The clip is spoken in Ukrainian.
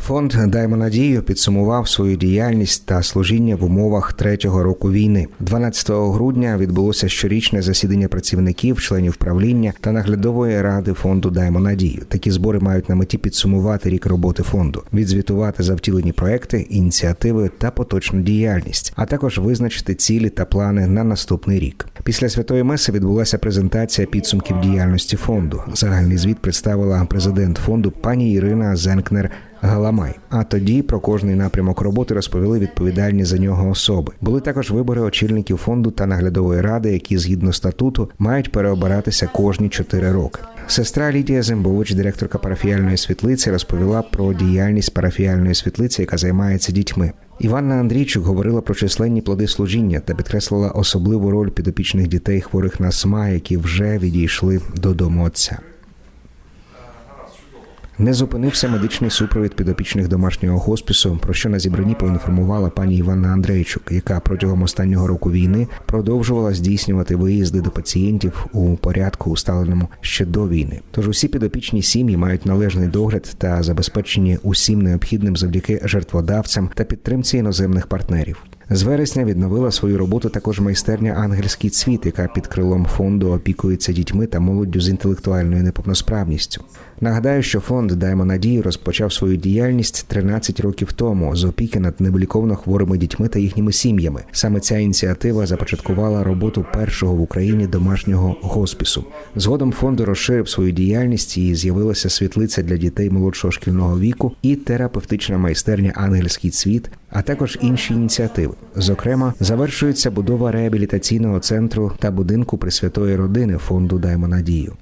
Фонд Даймо надію підсумував свою діяльність та служіння в умовах третього року війни. 12 грудня відбулося щорічне засідання працівників, членів правління та наглядової ради фонду Даймо надію. Такі збори мають на меті підсумувати рік роботи фонду, відзвітувати за втілені проекти, ініціативи та поточну діяльність, а також визначити цілі та плани на наступний рік. Після святої меси відбулася презентація підсумків діяльності фонду. Загальний звіт представила президент фонду пані Ірина Зенкнер. Галамай. А тоді про кожний напрямок роботи розповіли відповідальні за нього особи. Були також вибори очільників фонду та наглядової ради, які згідно статуту мають переобиратися кожні чотири роки. Сестра Лідія Зембович, директорка парафіяльної світлиці, розповіла про діяльність парафіяльної світлиці, яка займається дітьми. Іванна Андрійчук говорила про численні плоди служіння та підкреслила особливу роль підопічних дітей, хворих на СМА, які вже відійшли додому отця. Не зупинився медичний супровід підопічних домашнього хоспісу, про що на зібранні поінформувала пані Іванна Андрейчук, яка протягом останнього року війни продовжувала здійснювати виїзди до пацієнтів у порядку, усталеному ще до війни. Тож усі підопічні сім'ї мають належний догляд та забезпечені усім необхідним завдяки жертводавцям та підтримці іноземних партнерів. З вересня відновила свою роботу також майстерня Ангельський цвіт, яка під крилом фонду опікується дітьми та молоддю з інтелектуальною неповносправністю. Нагадаю, що фонд Даймо надію розпочав свою діяльність 13 років тому з опіки над невиліковно хворими дітьми та їхніми сім'ями. Саме ця ініціатива започаткувала роботу першого в Україні домашнього госпісу. Згодом фонд розширив свою діяльність і з'явилася світлиця для дітей молодшого шкільного віку і терапевтична майстерня Ангельський цвіт, а також інші ініціативи. Зокрема, завершується будова реабілітаційного центру та будинку Пресвятої родини фонду Даймо надію.